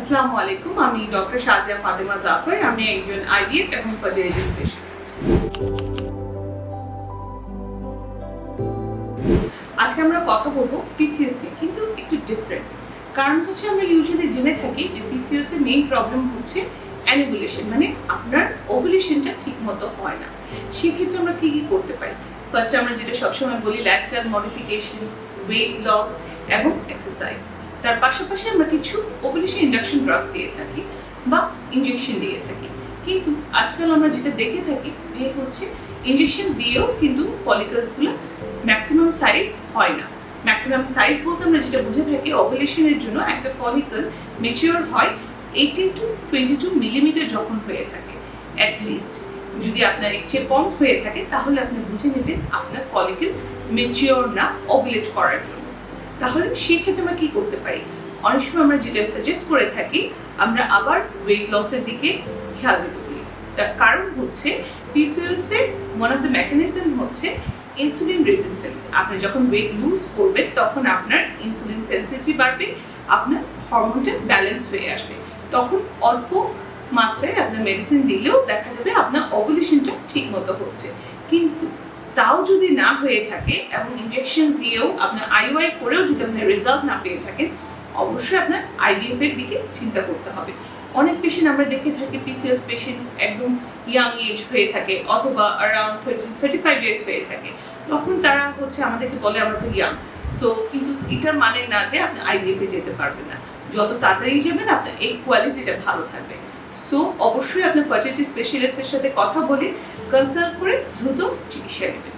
আসসালামু আলাইকুম, আমি ডক্টর সাজিয়া ফাতেমা জাফর, আমি একজন আইভিএফ এবং ফার্টিলিটি স্পেশালিস্ট। আজকে আমরা কথা বলব পিসিএস নিয়ে কিন্তু একটু ডিফারেন্ট কারণ হচ্ছে আমরা ইউজুয়ালি জেনে থাকি যে পিসিএস এর মেইন প্রবলেম হচ্ছে অ্যানিভুলেশন মানে আপনার ওভুলেশনটা ঠিক মতো হয় না। সেক্ষেত্রে আমরা কি কি করতে পারি? ফার্স্ট আমরা যেটা সবসময় বলি লাইফস্টাইল মডিফিকেশন ওয়েট লস এবং এক্সারসাইজ তার পাশাপাশি আমরা কিছু ওভুলেশন ইন্ডাকশন ড্রাগস দিয়ে থাকি বা ইনজেকশন দিয়ে থাকি। কিন্তু আজকাল আমরা যেটা দেখে থাকি যে হচ্ছে ইঞ্জেকশন দিয়েও কিন্তু ফলিকলসগুলো ম্যাক্সিমাম সাইজ হয় না। ম্যাক্সিমাম সাইজ বলতে আমরা যেটা বুঝে থাকি ওভুলেশনের জন্য একটা ফলিকল মেচিওর হয় eighteen to twenty two millimeter যখন হয়ে থাকে অ্যাট লিস্ট যদি আপনার এর চেয়ে কম হয়ে থাকে, তাহলে আপনি বুঝে নেবেন আপনার ফলিকল মেচিওর না ওভুলেট করার জন্য। তাহলে সেক্ষেত্রে আমরা কি করতে পারি? অনেক সময় আমরা যেটা সাজেস্ট করে থাকি, আমরা আবার ওয়েট লসের দিকে খেয়াল দিতে বলি। তার কারণ হচ্ছে পিসিওএস এর ওয়ান অফ দ্য মেকানিজম হচ্ছে ইনসুলিন রেজিস্ট্যান্স আপনি যখন ওয়েট লুজ করবেন, তখন আপনার ইনসুলিন সেন্সিটিভ বাড়বে, আপনার হরমোনটা ব্যালেন্স হয়ে আসবে। তখন অল্প মাত্রায় আপনার মেডিসিন দিলেও দেখা যাবে আপনার ওভুলেশনটা ঠিক মতো হচ্ছে। কিন্তু তাও যদি না হয়ে থাকে এবং ইনজেকশন দিয়েও আপনার আইওআই করেও যদি আপনার রেজাল্ট না পেয়ে থাকেন, অবশ্যই আপনার আইভিএফ এর দিকে চিন্তা করতে হবে। অনেক পেশেন্ট আমরা দেখে থাকি পিসিএস পেশেন্ট একদম ইয়াং এজ হয়ে থাকে অথবা around thirty thirty five years হয়ে থাকে। তখন তারা হচ্ছে আমাদেরকে বলে, আমরা তো ইয়াং সো কিন্তু এটার মানে না যে আপনি আইভিএফ এ যেতে পারবেন না। যত তাড়াতাড়ি যাবেন আপনার এই কোয়ালিটিটা ভালো থাকবে। সো অবশ্যই আপনার ফার্টিলিটি স্পেশালিস্টের সাথে কথা বলে কনসাল্ট করে দ্রুত চিকিৎসা নেবেন।